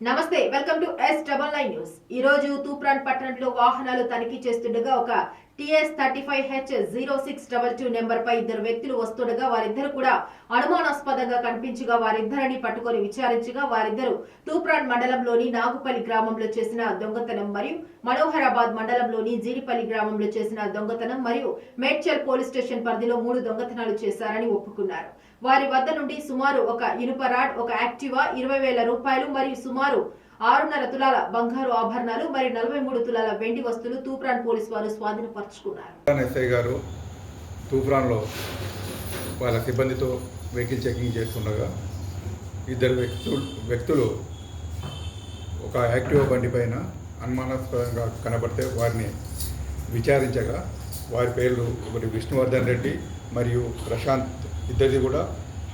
నమస్తే welcome to S double nine news. ఈ రోజు తూప్రాన్ పట్టణంలో వాహనాలు తనిఖీ చేస్తుండగా ఒక TS thirty five H zero six double two number పై ఇద్దరు వ్యక్తులు వస్తుండగా వారిద్దరు కూడా అనుమానాస్పదంగా కనిపించగా వారిద్దరిని పట్టుకొని విచారించగా వారిద్దరు తూప్రాన్ మండలంలోని నాగుపల్లి గ్రామంలో చేసిన దొంగతనం మరియు మనోహరాబాద్ మండలంలోని జీడిపల్లి గ్రామంలో చేసిన దొంగతనం మరియు మేడ్చల్ పోలీస్ స్టేషన్ పరిధిలో మూడు దొంగతనాలు చేశారని ఒప్పుకున్నారు. వారి వద్ద నుండి సుమారు ఒక ఇనుప రాడ్ ఒక యాక్టివా ఇరవై వేల రూపాయలు మరియు సుమారు ఆరున్నర తులాల బంగారు ఆభరణాలు మరియు నలభై మూడు తులాల వెండి వస్తువులు తూప్రాన్ పోలీసు వారు స్వాధీనపరచుకున్నారు. తూఫాన్ ఎస్ఐ గారు తూప్రాన్లో వాళ్ళ సిబ్బందితో వెహికల్ చెకింగ్ చేస్తుండగా ఇద్దరు వ్యక్తులు వ్యక్తులు ఒక యాక్టివ్ బండి పైన అనుమానాస్పదంగా కనబడితే వారిని విచారించగా వారి పేర్లు ఒకటి విష్ణువర్ధన్ రెడ్డి మరియు ప్రశాంత్. ఇద్దరిది కూడా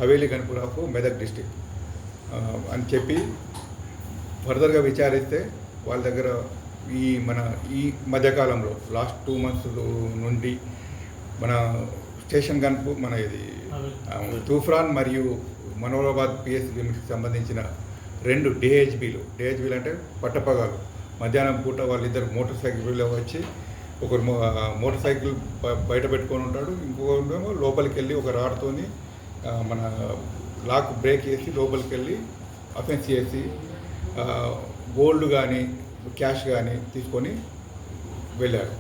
హవేలీ గన్పురాకు మెదక్ డిస్టిక్ అని చెప్పి ఫర్దర్గా విచారిస్తే వాళ్ళ దగ్గర ఈ మన ఈ మధ్యకాలంలో లాస్ట్ టూ మంత్స్ నుండి మన స్టేషన్ గన్పు మన ఇది ఆ, తూఫాన్ మరియు మనోరాబాద్ పిఎస్ లిమిట్కి సంబంధించిన రెండు డిహెచ్బీలు డిహెచ్బీలు అంటే పట్టపగాలు. మధ్యాహ్నం పూట వాళ్ళిద్దరు మోటార్ సైకిల్లో వచ్చి ఒకరు మోటార్ సైకిల్ బయట పెట్టుకొని ఉంటాడు. ఇంకొకరేమో లోపలికి వెళ్ళి ఒక రాడ్తోని మన లాక్ బ్రేక్ చేసి లోపలికి వెళ్ళి అఫెన్స్ చేసి గోల్డ్ కానీ క్యాష్ కానీ తీసుకొని వెళ్ళారు